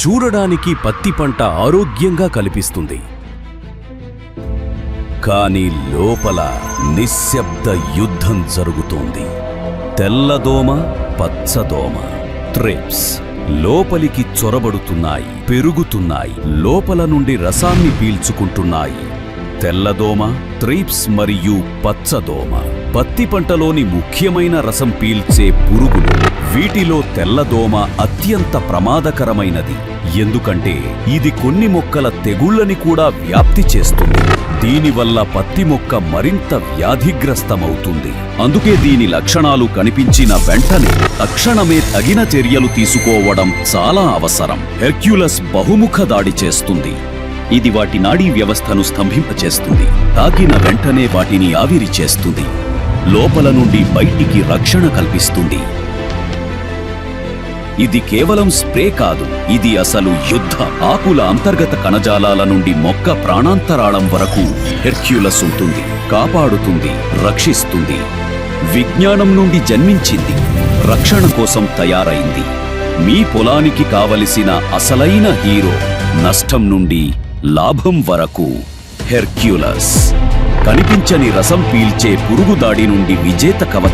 చూడడానికి పత్తి పంట ఆరోగ్యంగా కనిపిస్తుంది. కానీ లోపల నిశ్శబ్ద యుద్ధం జరుగుతోంది. తెల్లదోమ పచ్చదోమ త్రిప్స్ లోపలికి చొరబడుతున్నాయి పెరుగుతున్నాయి లోపల నుండి రసాన్ని పీల్చుకుంటున్నాయి. తెల్లదోమ త్రీప్స్ మరియు పచ్చదోమ పత్తి పంటలోని ముఖ్యమైన రసం పీల్చే పురుగులు వీటిలో తెల్లదోమ అత్యంత ప్రమాదకరమైనది. ఎందుకంటే ఇది కొన్ని మొక్కల తెగుళ్ళని కూడా వ్యాప్తి చేస్తుంది. దీనివల్ల పత్తి మొక్క మరింత వ్యాధిగ్రస్తమవుతుంది. అందుకే దీని లక్షణాలు కనిపించిన వెంటనే తక్షణమే తగిన చర్యలు తీసుకోవడం చాలా అవసరం. హెర్క్యులస్ బహుముఖ దాడి చేస్తుంది. ఇది వాటి నాడీ వ్యవస్థను స్తంభింపచేస్తుంది. తాకిన వెంటనే వాటిని ఆవిరి చేస్తుంది. లోపల నుండి బయటికి రక్షణ కల్పిస్తుంది. ఇది కేవలం స్ప్రే కాదు ఇది అసలు యుద్ధ ఆకుల అంతర్గత కణజాలాల నుండి మొక్క ప్రాణాంతరాళం వరకు హెర్క్యులస్ ఉంటుంది కాపాడుతుంది రక్షిస్తుంది. విజ్ఞానం నుండి జన్మించింది రక్షణ కోసం తయారైంది. మీ పొలానికి కావలసిన అసలైన హీరో నష్టం నుండి లాభం వరకు హెర్క్యులస్. కనిపించని రసం పీల్చే పురుగు దాడి నుండి విజేత కవ